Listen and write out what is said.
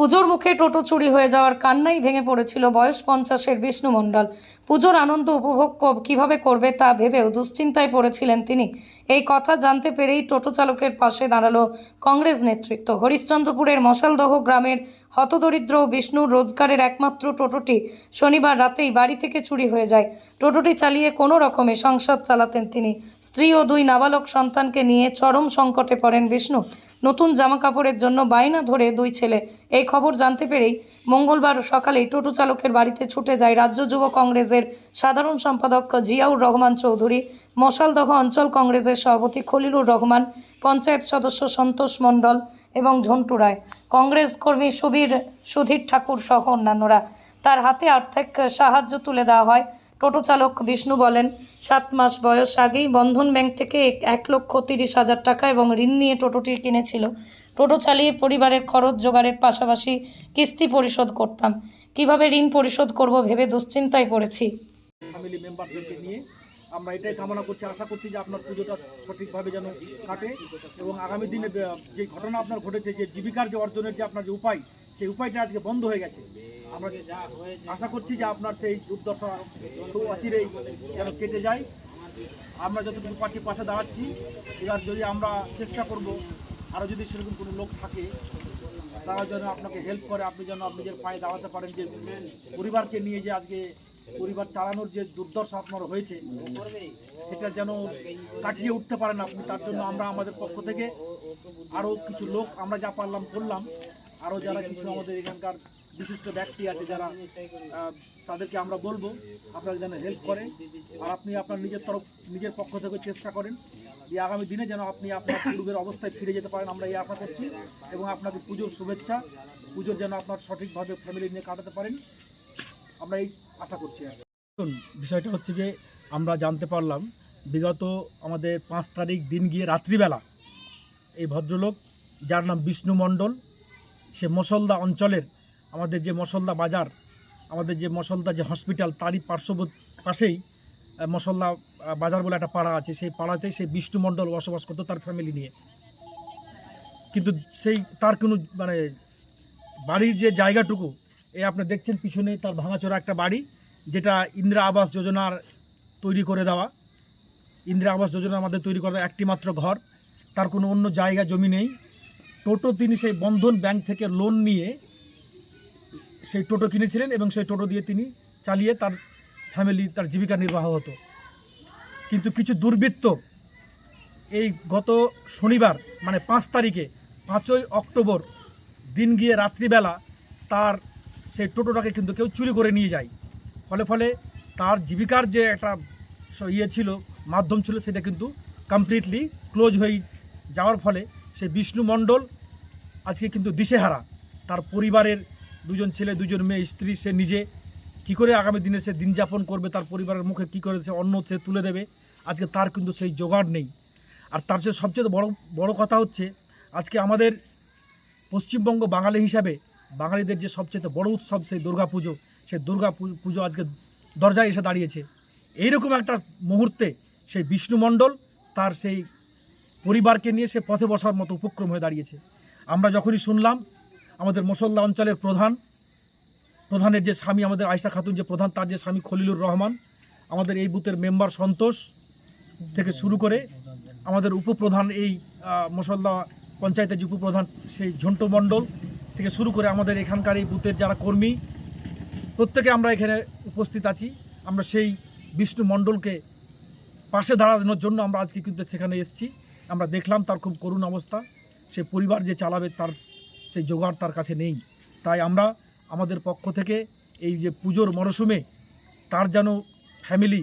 পুজোর মুখে টোটো চুরি হয়ে যাওয়ার কান্নাই ভেঙে পড়েছিল বয়স পঞ্চাশের বিষ্ণু মণ্ডল। পুজোর আনন্দ উপভোগ কীভাবে করবে তা ভেবেও দুশ্চিন্তায় পড়েছিলেন তিনি। এই কথা জানতে পেরেই টোটো চালকের পাশে দাঁড়াল কংগ্রেস নেতৃত্ব। হরিশ্চন্দ্রপুরের মশালদহ গ্রামের হতদরিদ্র বিষ্ণুর রোজগারের একমাত্র টোটোটি শনিবার রাতেই বাড়ি থেকে চুরি হয়ে যায়। টোটোটি চালিয়ে কোনো রকমে সংসার চালাতেন তিনি। স্ত্রী ও দুই নাবালক সন্তানকে নিয়ে চরম সংকটে পড়েন বিষ্ণু। নতুন জামা কাপড়ের জন্য বায়না ধরে দুই ছেলে। এই খবর জানতে পেরেই মঙ্গলবার সকালে টোটো চালকের বাড়িতে ছুটে যায় রাজ্য যুব কংগ্রেসের সাধারণ সম্পাদক জিয়াউর রহমান চৌধুরী, মশালদহ অঞ্চল কংগ্রেসের সভাপতি খলিলুর রহমান, পঞ্চায়েত সদস্য সন্তোষ মণ্ডল এবং ঝন্টু রায়। কংগ্রেস কর্মী সুবীর সুধীর ঠাকুর সহ অন্যান্যরা। তার হাতে আর্থিক সাহায্য তুলে দেওয়া হয় টোটো চালক বিষ্ণু বলেন, সাত মাস বয়স আগেই বন্ধন ব্যাংক থেকে এক- লক্ষ তিরিশ হাজার টাকা এবং ঋণ নিয়ে টোটোটি কিনেছিল। টোটো চালিয়ে পরিবারের খরচ জোগাড়ের পাশাপাশি কিস্তি পরিশোধ করতাম। কীভাবে ঋণ পরিশোধ করব ভেবে দুশ্চিন্তায় পড়েছি। ফ্যামিলি মেম্বারদেরকে নিয়ে আমরা এটাই কামনা করছি, আশা করছি যে আপনার পুজোটা সঠিকভাবে যেন কাটে এবং আগামী দিনে যে ঘটনা আপনার ঘটেছে, যে জীবিকার যে অর্জনের যে আপনার যে উপায়, সেই উপায়টা আজকে বন্ধ হয়ে গেছে। আমরা আশা করছি যে আপনার সেই দুর্দশা খুব অচিরেই যেন কেটে যায়। আমরা যতটুকু পাচ্ছি পাশে দাঁড়াচ্ছি। এবার যদি আমরা চেষ্টা করব আরও যদি সেরকম কোনো লোক থাকে, তারা যেন আপনাকে হেল্প করে, আপনি যেন আপনি নিজের পায়ে দাঁড়াতে পারেন, যে পরিবারকে নিয়ে যে আজকে পরিবার চালানোর যে দুর্দশা আপনার হয়েছে, সেটা যেন কাটিয়ে উঠতে পারেন আপনি, তার জন্য আমরা আমাদের পক্ষ থেকে আরও কিছু লোক আমরা যা পারলাম করলাম। আরও যারা কিছু আমাদের এখানকার বিশিষ্ট ব্যক্তি আছে যারা তাদেরকে আমরা বলব, আপনারা যেন হেল্প করে আর আপনি আপনার নিজের তরফ, নিজের পক্ষ থেকে চেষ্টা করেন যে আগামী দিনে যেন আপনি আপনার পূর্বের অবস্থায় ফিরে যেতে পারেন, আমরা এই আশা করছি। এবং আপনাকে পুজোর শুভেচ্ছা, পুজোর যেন আপনার সঠিকভাবে ফ্যামিলি নিয়ে কাটাতে পারেন। আমরা এই আশা করছি বিষয়টা হচ্ছে যে আমরা জানতে পারলাম বিগত আমাদের পাঁচ তারিখ দিন গিয়ে রাত্রিবেলা এই ভদ্রলোক যার নাম বিষ্ণু মণ্ডল সে মসলদা অঞ্চলের আমাদের যে মসলদা বাজার আমাদের যে মসলদা যে হসপিটাল তারই পার্শ্ববর্তী পাশেই আহ, বাজার বলে একটা পাড়া আছে সেই পাড়াতে সেই বিষ্ণু মণ্ডল বসবাস করতো তার ফ্যামিলি নিয়ে। কিন্তু সেই তার কোনো মানে বাড়ির যে জায়গাটুকু এই আপনি দেখছেন পিছনে তার ভাঙাচোরা একটা বাড়ি, যেটা ইন্দিরা আবাস যোজনার তৈরি করে দেওয়া। ইন্দিরা আবাস যোজনা আমাদের তৈরি করা একটি মাত্র ঘর, তার কোনো অন্য জায়গা, জমি নেই। টোটো তিনি সেই বন্ধন ব্যাংক থেকে লোন নিয়ে সেই টোটো কিনেছিলেন এবং সেই টোটো দিয়ে তিনি চালিয়ে তার ফ্যামিলি তার জীবিকা নির্বাহ হতো। কিন্তু কিছু দুর্বৃত্ত এই গত শনিবার মানে পাঁচ তারিখে, পাঁচই অক্টোবর, দিন গিয়ে রাত্রিবেলা তার সেই টোটোটাকে কিন্তু কেউ চুরি করে নিয়ে যায়। ফলে ফলে তার জীবিকার যে একটা স- ইয়ে ছিল, মাধ্যম ছিল, সেটা কিন্তু কমপ্লিটলি ক্লোজ হয়ে যাওয়ার ফলে সে বিষ্ণু মণ্ডল, আজকে কিন্তু দিশেহারা। তার পরিবারের দুজন ছেলে, দুজন মেয়ে, স্ত্রী, সে নিজে কি করে আগামী দিনে সে দিন যাপন করবে, তার পরিবারের মুখে কি করে সে অন্ন সে তুলে দেবে, আজকে তার কিন্তু সেই জোগাড় নেই। আর তার চেয়ে সবচেয়ে বড় বড় কথা হচ্ছে, আজকে আমাদের পশ্চিমবঙ্গ বাঙালি হিসাবে বাঙালিদের যে সবচেয়ে বড় উৎসব সেই দুর্গা পুজো সেই দুর্গা পুজো আজকে দরজায় এসে দাঁড়িয়েছে। এইরকম একটা মুহূর্তে সেই বিষ্ণুমণ্ডল তার সেই পরিবারকে নিয়ে সে পথে বসার মতো উপক্রম হয়ে দাঁড়িয়েছে। আমরা যখনই শুনলাম আমাদের মুসল্লা অঞ্চলের প্রধান প্রধানের যে স্বামী আমাদের আয়সা খাতুন যে প্রধান তার যে স্বামী খলিলুর রহমান আমাদের এই বুথের মেম্বার সন্তোষ থেকে শুরু করে আমাদের উপপ্রধান এই আহ, মুসল্লা পঞ্চায়েতের যে উপপ্রধান সেই ঝন্টু মণ্ডল থেকে শুরু করে আমাদের এখানকার এই বুথের যারা কর্মী, প্রত্যেকে আমরা এখানে উপস্থিত আছি। আমরা সেই বিষ্ণু মণ্ডলকে পাশে দাঁড়ানোর জন্য আমরা আজকে কিন্তু সেখানে এসেছি। আমরা দেখলাম তার খুব করুণ অবস্থা। সে পরিবার যে চালাবে তার সেই জোগাড় তার কাছে নেই। তাই আমরা আমাদের পক্ষ থেকে এই যে পুজোর মরশুমে তার যেন ফ্যামিলি